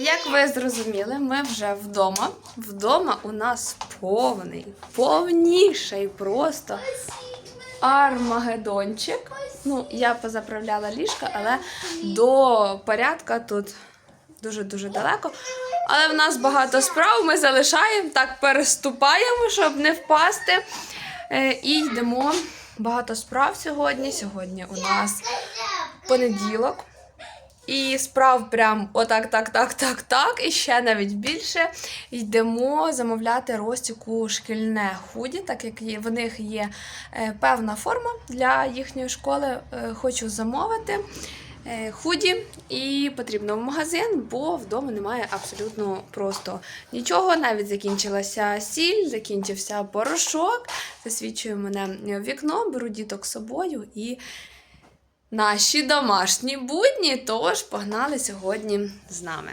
Як ви зрозуміли, ми вже вдома. Вдома у нас повний, повніший просто армагеддончик. Ну, я позаправляла ліжка, але до порядка тут дуже-дуже далеко. Але в нас багато справ, ми залишаємо, так переступаємо, щоб не впасти. Е, І йдемо. Багато справ сьогодні. Сьогодні у нас понеділок. І справ прям отак, так, так, так, так. І ще навіть більше йдемо замовляти Ростіку шкільне худі, так як в них є е, певна форма для їхньої школи. Е, хочу замовити е, худі, і потрібно в магазин, бо вдома немає абсолютно просто нічого. Навіть закінчилася сіль, закінчився порошок. Засвічує мене вікно, беру діток з собою і наші домашні будні, тож погнали сьогодні з нами.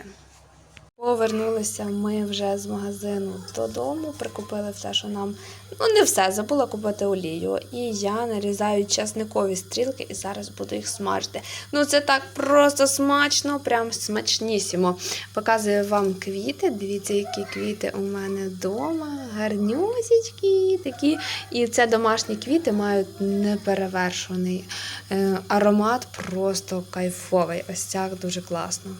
Повернулися ми вже з магазину додому, прикупили все, що нам. Ну, не все, забула купити олію. І я нарізаю часникові стрілки і зараз буду їх смажити. Ну, це так просто смачно, прям смачнісімо. Показую вам квіти. Дивіться, які квіти у мене вдома. Гарнюсічки такі. І це домашні квіти мають неперевершений е, аромат, просто кайфовий. Ось так дуже класно.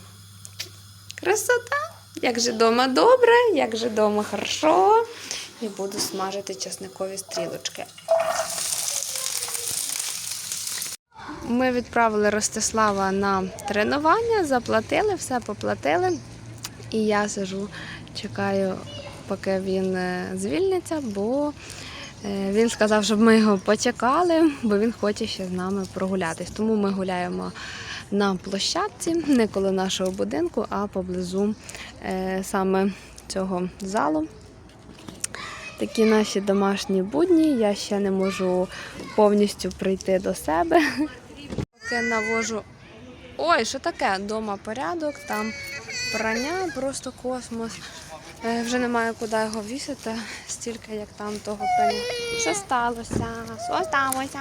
Красота! Як же дома добре, як же дома хорошо. І буду смажити часникові стрілочки. Ми відправили Ростислава на тренування, заплатили, все поплатили. І я сижу, чекаю, поки він е, звільниться, бо е, він сказав, щоб ми його почекали, бо він хоче ще з нами прогулятись. Тому ми гуляємо на площадці, не коло нашого будинку, а поблизу е, саме цього залу. Такі наші домашні будні. Я ще не можу повністю прийти до себе. Поки навожу. Ой, що таке? Дома порядок, там прання, просто космос. Е, Вже немає куди його вісити, стільки як там того прання. Що сталося? Що сталося?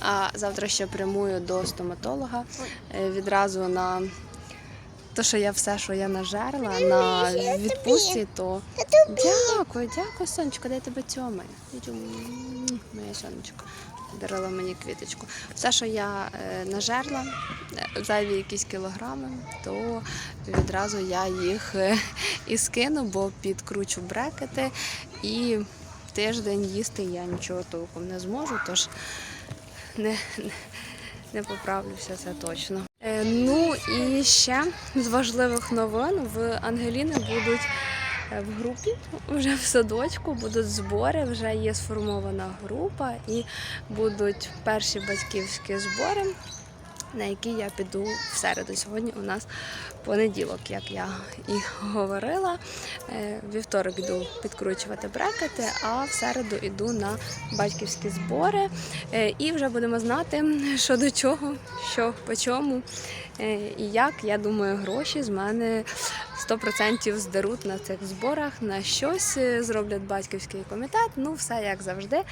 А завтра ще прямую до стоматолога е, відразу на те, що я все, що я нажерла на відпустці, то дякую, дякую, сонечко, дай тебе цьомаю. Іду, м, Моє сонечко. Дарила мені квіточку. Все, що я е, нажерла, е, зайві якісь кілограми, то відразу я їх і скину, бо підкручу брекети і тиждень їсти я нічого толком не зможу, тож не, не, поправлюся, це точно. Е, ну і ще з важливих новин в Ангеліни будуть е, в групі, вже в садочку, будуть збори, вже є сформована група і будуть перші батьківські збори. На які я піду в середу. Сьогодні у нас понеділок, як я і говорила. Е, Вівторок йду підкручувати брекети, а в середу йду на батьківські збори. Е, І вже будемо знати, що до чого, що по чому е, і як. Я думаю, гроші з мене 100% здеруть на цих зборах, на щось е, зроблять батьківський комітет. Ну, все як завжди.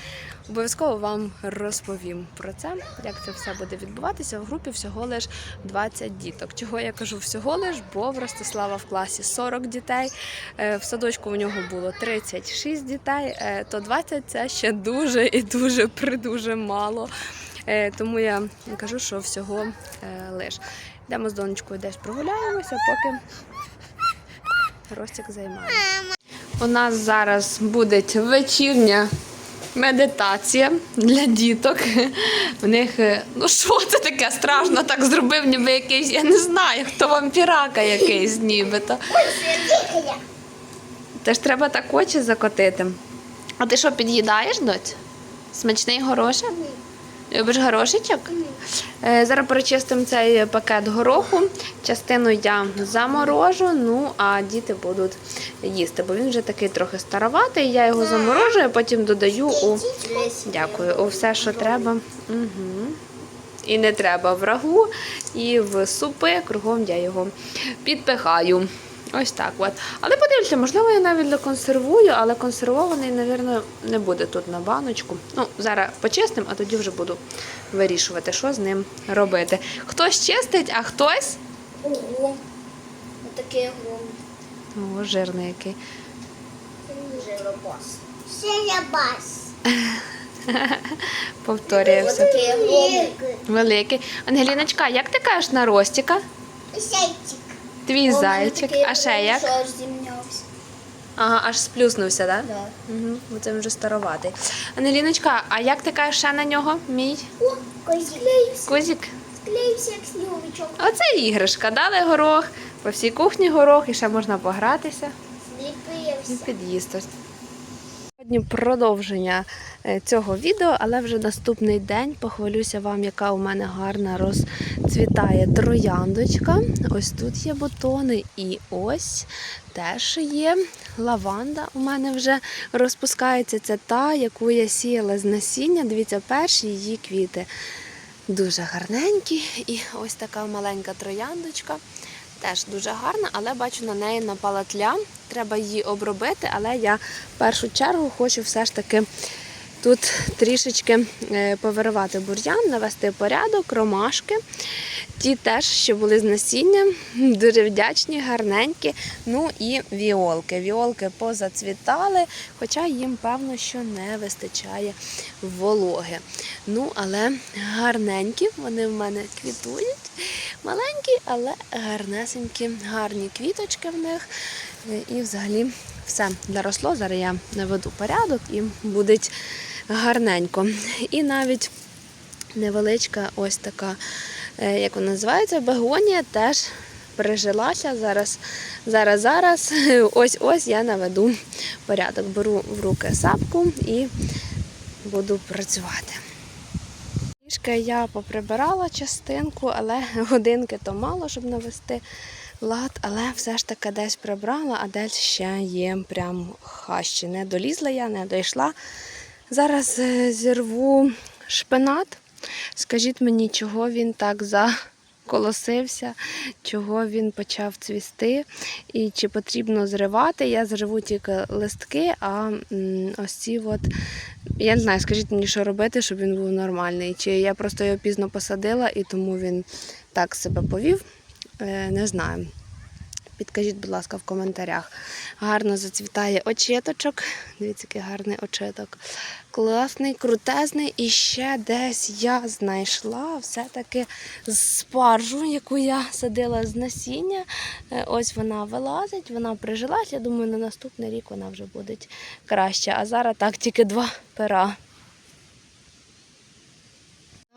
Обов'язково вам розповім про це, як це все буде відбуватися. В групі всього лиш 20 діток. Чого я кажу всього лиш, бо в Ростислава в класі 40 дітей, е, в садочку у нього було 36 дітей, е, то 20 це ще дуже і дуже придуже мало. Тому я кажу, що всього лиш. Йдемо з донечкою десь прогуляємося, поки Ростик займає. У нас зараз буде вечірня медитація для діток. В них, е, ну що це таке страшно, так зробив, ніби якийсь, я не знаю, хто вампірака якийсь нібито. Теж треба так очі закотити. А ти що, під'їдаєш, доць? Смачний горошок? Любиш горошечок? Е, Зараз перечистимо цей пакет гороху. Частину я заморожу, ну а діти будуть їсти, бо він вже такий трохи староватий. Я його заморожую, а потім додаю у дякую, у все, що треба. Угу. І не треба в рагу, і в супи кругом я його підпихаю. Ось так от. Але подивіться, можливо, я навіть законсервую, але консервований, мабуть, не буде тут на баночку. Ну, зараз почистимо, а тоді вже буду вирішувати, що з ним робити. Хтось чистить, а хтось Ого. Отакий огромний. О, жирний який. Жиробас. Жиробас. Повторює все. Отакий. Великий. Ангеліночка, як ти кажеш на Ростіка? Зайчик. Твій зайчик. А ще як? Що ж зімнявся? Ага, аж сплюснувся, так? Да? Да. Угу, бо це вже староватий. Ангеліночка, а як ти кажеш ще на нього? Мій О, склеївся. кузик? Склеївся, як сніговичок. Оце іграшка. Дали горох, по всій кухні горох, і ще можна погратися. Зліпився. під'їсти. Сьогодні продовження е, цього відео, але вже наступний день похвалюся вам, яка у мене гарна розцвітає трояндочка. Ось тут є бутони, і ось теж є лаванда. У мене вже розпускається. Це та, яку я сіяла з насіння. Дивіться, перші її квіти дуже гарненькі. І ось така маленька трояндочка. Теж дуже гарна, але бачу на неї напала тля. Треба її обробити, але я в першу чергу хочу все ж таки тут трішечки е, повиривати бур'ян, навести порядок, ромашки. Ті теж, що були з насіння, дуже вдячні, гарненькі. Ну і віолки. Віолки позацвітали, хоча їм, певно, що не вистачає вологи. Ну, але гарненькі, вони в мене квітують. Маленькі, але гарнесенькі, гарні квіточки в них. Е, І взагалі все заросло. Зараз я наведу порядок і буде гарненько. І навіть невеличка ось така, е, як вона називається, бегонія теж прижилася. Зараз, зараз, зараз, ось ось я наведу порядок. Беру в руки сапку і буду працювати. Трішки я поприбирала частинку, але годинки то мало, щоб навести лад, але все ж таки десь прибрала, а десь ще є прям хащі. Не долізла я, не дійшла. Зараз е, зірву шпинат. Скажіть мені, чого він так заколосився, чого він почав цвісти, і чи потрібно зривати. Я зриву тільки листки, а ось ці от я не знаю, скажіть мені, що робити, щоб він був нормальний. Чи я просто його пізно посадила і тому він так себе повів. Е, Не знаю. Підкажіть, будь ласка, в коментарях. Гарно зацвітає очеточок. Дивіться, який гарний очеток. Класний, крутезний. І ще десь я знайшла все-таки спаржу, яку я садила з насіння. Е, Ось вона вилазить, вона прижилась. Я думаю, на наступний рік вона вже буде краще. А зараз так тільки два пера.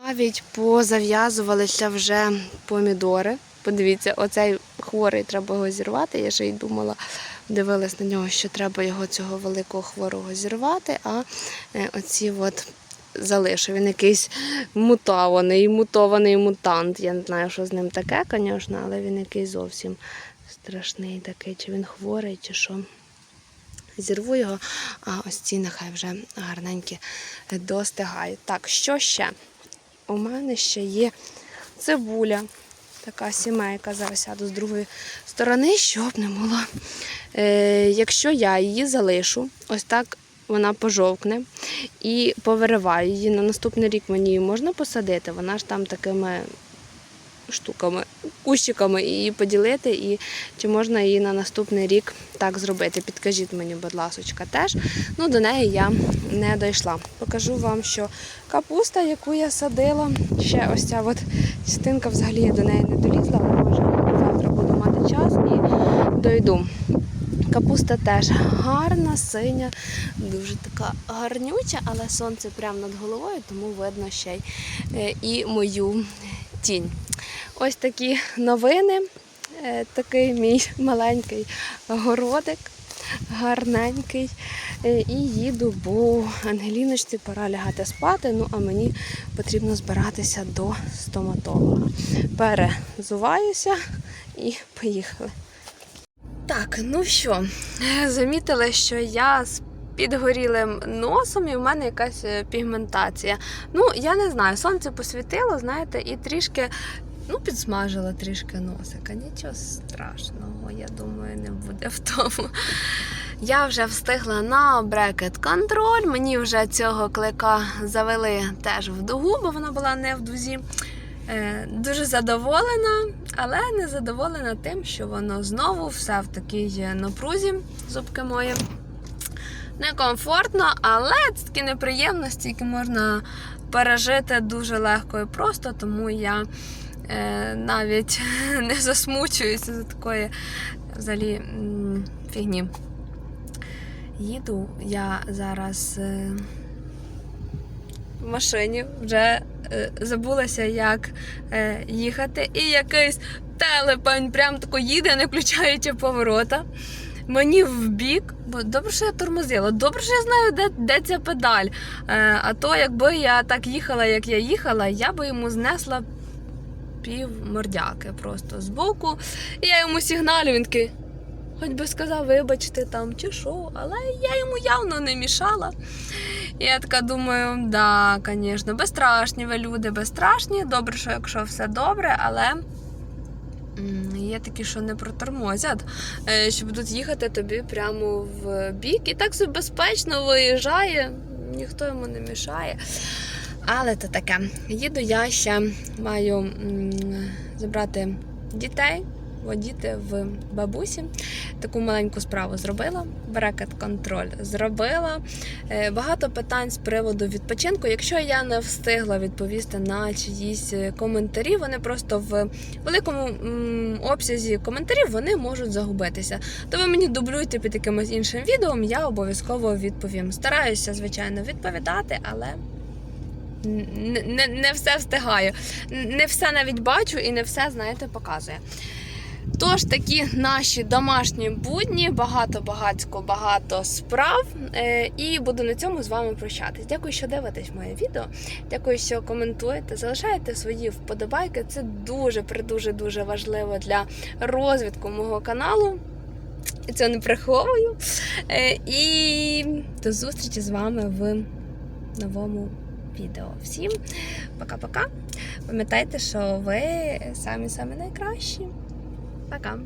Навіть позав'язувалися вже помідори. Подивіться, оцей хворий треба його зірвати. Я ще й думала, дивилась на нього, що треба його цього великого хворого зірвати, а е, оці от залишу. Він якийсь мутований, мутований мутант. Я не знаю, що з ним таке, звісно, але він якийсь зовсім страшний такий, чи він хворий, чи що. Зірву його, а ось ці нехай вже гарненькі достигають. Так, що ще? У мене ще є цибуля. Така сімейка. Зараз сяду з другої сторони, щоб не було. Е, якщо я її залишу, ось так вона пожовкне і повириваю її. На наступний рік мені її можна посадити. Вона ж там такими штуками, кущиками її поділити, і чи можна її на наступний рік так зробити. Підкажіть мені, будь ласочка, теж. Ну, до неї я не дійшла. Покажу вам, що капуста, яку я садила, ще ось ця от частинка взагалі я до неї не долізла, але може завтра буду мати час і дойду. Капуста теж гарна, синя, дуже така гарнюча, але сонце прямо над головою, тому видно ще й е, і мою тінь. Ось такі новини. Е, Такий мій маленький городик, гарненький. Е, І їду, бо Ангеліночці пора лягати спати, ну а мені потрібно збиратися до стоматолога. Перезуваюся і поїхали. Так, ну що, замітили, що я з підгорілим носом і в мене якась е, пігментація. Ну, я не знаю, сонце посвітило, знаєте, і трішки, ну, підсмажило трішки носика. Нічого страшного, я думаю, не буде в тому. Я вже встигла на брекет контроль. Мені вже цього клика завели теж в дугу, бо вона була не в дузі. Е, Дуже задоволена, але не задоволена тим, що воно знову все в такій напрузі, зубки мої. Некомфортно, але це такі неприємності, які можна пережити дуже легко і просто, тому я е, навіть не засмучуюся за такої взагалі фігні. Їду я зараз е, в машині, вже е, забулася, як е, їхати, і якийсь телепень прям тако їде, не включаючи поворота. Мені в бік, бо добре, що я тормозила, добре, що я знаю, де, де ця педаль. Е, а то, якби я так їхала, як я їхала, я би йому знесла пів мордяки просто збоку. І я йому сигналю, він такий, хоч би сказав, вибачте там чи що, але я йому явно не мішала. Я така думаю, да, звісно, безстрашні ви люди, безстрашні. Добре, що якщо все добре, але є такі, що не протормозять, е, що будуть їхати тобі прямо в бік. І так собі безпечно виїжджає, ніхто йому не мішає. Але то таке. Їду я ще маю м, забрати дітей, водіти в бабусі. Таку маленьку справу зробила. Брекет контроль зробила. Е, Багато питань з приводу відпочинку. Якщо я не встигла відповісти на чиїсь е, коментарі, вони просто в великому м, обсязі коментарів вони можуть загубитися. То ви мені дублюйте під якимось іншим відео, я обов'язково відповім. Стараюся, звичайно, відповідати, але не, не, все встигаю. Не все навіть бачу і не все, знаєте, показує. Тож такі наші домашні будні, багато багатько багато справ. Е, і буду на цьому з вами прощатись. Дякую, що дивитесь моє відео. Дякую, що коментуєте, залишаєте свої вподобайки. Це дуже дуже дуже важливо для розвитку мого каналу. Це не приховую. Е, і до зустрічі з вами в новому відео. Всім пока-пока. Пам'ятайте, що ви самі самі найкращі. Пока.